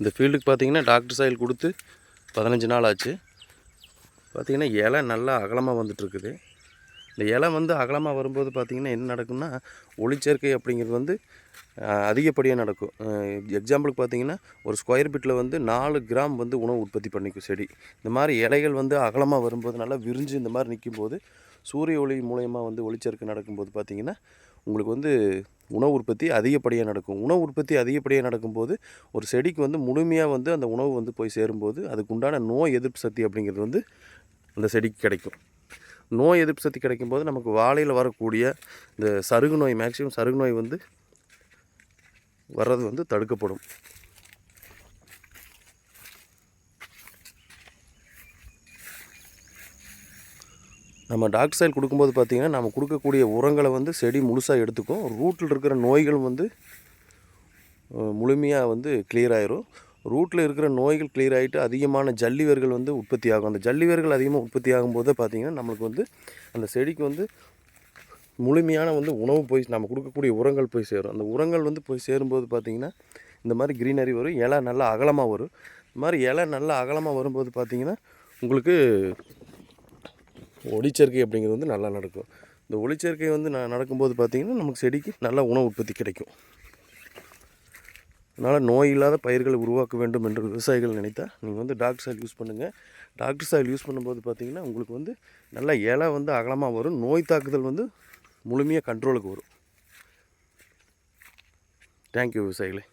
இந்த ஃபீல்டுக்கு பார்த்தீங்கன்னா டாக்டர் சாயில் கொடுத்து பதினஞ்சு நாள் ஆச்சு. பார்த்திங்கன்னா இலை நல்லா அகலமாக வந்துட்டுருக்குது. இந்த இலை வந்து அகலமாக வரும்போது பார்த்திங்கன்னா என்ன நடக்கும்னா ஒளிச்சேர்க்கை அப்படிங்கிறது வந்து அதிகப்படியாக நடக்கும். எக்ஸாம்பிளுக்கு பார்த்தீங்கன்னா ஒரு ஸ்கொயர் ஃபீட்டில் வந்து நாலு கிராம் வந்து உணவு உற்பத்தி பண்ணிக்கும் செடி. இந்த மாதிரி இலைகள் வந்து அகலமாக வரும்போது நல்லா விரிஞ்சு இந்த மாதிரி நிற்கும்போது சூரிய ஒளி மூலயமா வந்து ஒளிச்சேர்க்கை நடக்கும்போது பார்த்திங்கன்னா உங்களுக்கு வந்து உணவு உற்பத்தி அதிகப்படியாக நடக்கும். உணவு உற்பத்தி அதிகப்படியாக நடக்கும்போது ஒரு செடிக்கு வந்து முழுமையாக வந்து அந்த உணவு வந்து போய் சேரும்போது அதுக்கு உண்டான நோய் எதிர்ப்பு சக்தி அப்படிங்கிறது வந்து அந்த செடிக்கு கிடைக்கும். நோய் எதிர்ப்பு சக்தி கிடைக்கும்போது நமக்கு வாழையில் வரக்கூடிய இந்த சருகு நோய் மேக்சிமம் சருகு நோய் வந்து வர்றது வந்து தடுக்கப்படும். நம்ம டாக்டர் சைல் கொடுக்கும்போது பார்த்திங்கன்னா நம்ம கொடுக்கக்கூடிய உரங்களை வந்து செடி முழுசாக எடுத்துக்கும். ரூட்டில் இருக்கிற நோய்கள் வந்து முழுமையாக வந்து கிளியர் ஆயிரும். ரூட்டில் இருக்கிற நோய்கள் கிளியர் ஆகிட்டு அதிகமான ஜல்லி வேர்கள் வந்து உற்பத்தி ஆகும். அந்த ஜல்லி வேர்கள் அதிகமாக உற்பத்தி ஆகும்போது பார்த்திங்கன்னா நம்மளுக்கு வந்து அந்த செடிக்கு வந்து முழுமையான வந்து உணவு போய் நம்ம கொடுக்கக்கூடிய உரங்கள் போய் சேரும். அந்த உரங்கள் வந்து போய் சேரும்போது பார்த்திங்கன்னா இந்த மாதிரி க்ரீனரி வரும். இலை நல்லா அகலமாக வரும். இந்த மாதிரி இலை நல்லா அகலமாக வரும்போது பார்த்திங்கன்னா உங்களுக்கு ஒளிச்சேர்க்கை அப்படிங்கிறது வந்து நல்லா நடக்கும். இந்த ஒளிச்சேர்க்கை வந்து நான் நடக்கும்போது பார்த்திங்கன்னா நமக்கு செடிக்கு நல்ல உணவு உற்பத்தி கிடைக்கும். அதனால் நோய் இல்லாத பயிர்களை உருவாக்க வேண்டும் என்று விவசாயிகள் நினைத்தா நீங்கள் வந்து டாக்டர் சாயில் யூஸ் பண்ணுங்கள் டாக்டர் சாயில் யூஸ் பண்ணும்போது பார்த்திங்கன்னா உங்களுக்கு வந்து நல்லா இலை வந்து அகலமாக வரும். நோய் தாக்குதல் வந்து முழுமையாக கண்ட்ரோலுக்கு வரும். தேங்க்யூ விவசாயிகளே.